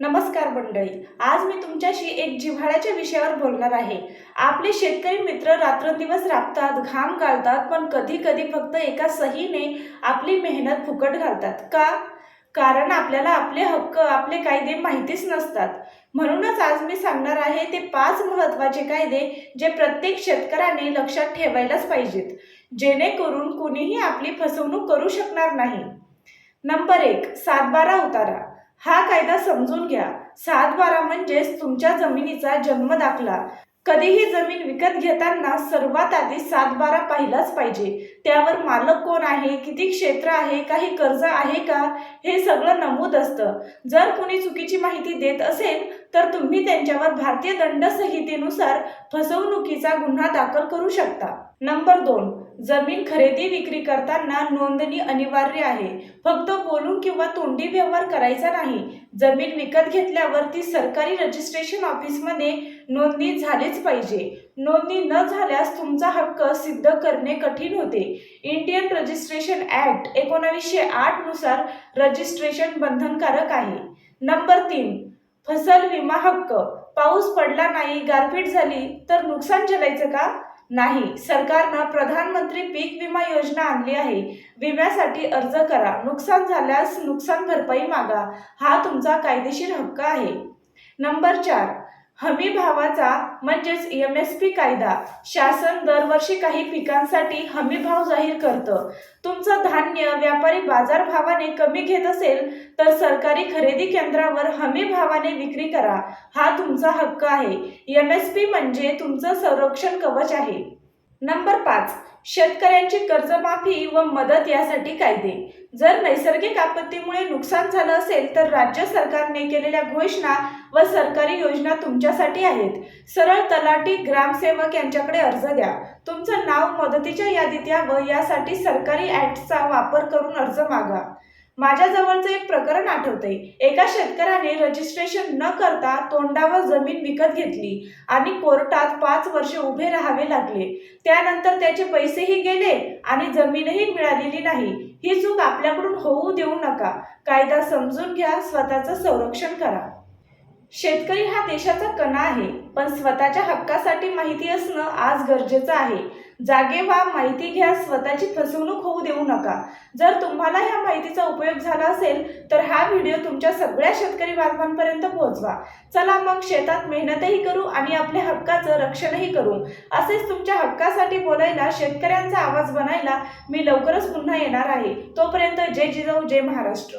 नमस्कार मंडळी आज मी तुमच्याशी एक जिव्हाळ्याच्या विषयावर बोलणार आहे. आपले शेतकरी मित्र रात्रंदिवस राबतात घाम गाळतात पण कधी कधी फक्त एका सहीने आपली मेहनत फुकट घालतात. का? कारण आपल्याला आपले हक्क आपले कायदे माहितीच नसतात. म्हणूनच आज मी सांगणार आहे ते पाच महत्त्वाचे कायदे जे प्रत्येक शेतकऱ्याने लक्षात ठेवायलाच पाहिजेत. जेणेकरून कुणीही आपली फसवणूक करू शकणार नाही. नंबर एक सातबारा उतारा. हा कायदा समजून घ्या. सात बारा म्हणजेच तुमच्या जमिनीचा जन्म दाखला. कधीही जमीन विकत घेताना सर्वात आधी सातबारा पाहिलाच पाहिजे. त्यावर मालक कोण आहे? किती क्षेत्र आहे? काही कर्ज आहे का? हे सगळं नमूद असतं. जर कोणी चुकीची माहिती देत असेल तर तुम्ही त्यांच्यावर भारतीय दंड संहितेनुसार फसवणुकीचा गुन्हा दाखल करू शकता. नंबर दोन जमीन खरेदी विक्री करताना नोंदणी अनिवार्य आहे. फक्त बोलून किंवा तोंडी व्यवहार करायचा नाही. जमीन विकत घेतल्यावर ती सरकारी रजिस्ट्रेशन ऑफिसमध्ये नोंदणी झालीच पाहिजे. नोंदणी न झाल्यास तुमचा हक्क सिद्ध करणे कठीण होते. इंडियन रजिस्ट्रेशन ऍक्ट एकोणावीसशे आठनुसार रजिस्ट्रेशन बंधनकारक आहे. नंबर तीन फसल विमा हक्क. पाऊस पडला नाही गारपीट झाली तर नुकसान झेलायचं का? नाही. सरकारनं प्रधानमंत्री पीक विमा योजना आणली आहे. विम्यासाठी अर्ज करा. नुकसान झाल्यास नुकसान भरपाई मागा. हा तुमचा कायदेशीर हक्क आहे. नंबर चार हमी भावाचा म्हणजेच एम एस पी कायदा शासन दरवर्षी काही पिकांसाठी हमी भाव जाहीर करतं. तुमचं धान्य व्यापारी बाजार भावाने कमी घेत असेल तर सरकारी खरेदी केंद्रावर हमी भावाने विक्री करा. हा तुमचा हक्क आहे. एम एस पी म्हणजे तुमचं संरक्षण कवच आहे. नंबर पाच शेतकऱ्यांची कर्जमाफी व मदत यासाठी कायदे. जर नैसर्गिक आपत्तीमुळे नुकसान झालं असेल तर राज्य सरकारने केलेल्या घोषणा व सरकारी योजना तुमच्यासाठी आहेत. सरळ तलाठी ग्रामसेवक यांच्याकडे अर्ज द्या. तुमचं नाव मदतीच्या यादीत यावं यासाठी सरकारी ऍक्टचा वापर करून अर्ज मागा. माझ्या जवळचं एक प्रकरण आठवतंय. एका शेतकऱ्याने रजिस्ट्रेशन न करता तोंडावर जमीन विकत घेतली आणि कोर्टात पाच वर्ष उभे राहावे लागले. त्यानंतर त्याचे पैसेही गेले आणि जमीनही मिळालेली नाही. ही चूक आपल्याकडून होऊ देऊ नका. कायदा समजून घ्या स्वतःचं संरक्षण करा. शेतकरी हा देशाचा कणा आहे पण स्वतःच्या हक्कासाठी माहिती असणं आज गरजेचं आहे. जागे व्हा माहिती घ्या स्वतःची फसवणूक होऊ देऊ नका. जर तुम्हाला ह्या माहितीचा उपयोग झाला असेल तर हा व्हिडिओ तुमच्या सगळ्या शेतकरी बांधवांपर्यंत पोहोचवा. चला मग शेतात मेहनतही करू आणि आपल्या हक्काचं रक्षणही करू. असेच तुमच्या हक्कासाठी बोलायला शेतकऱ्यांचा आवाज बनायला मी लवकरच पुन्हा येणार आहे. तोपर्यंत जय जिजाऊ जय महाराष्ट्र.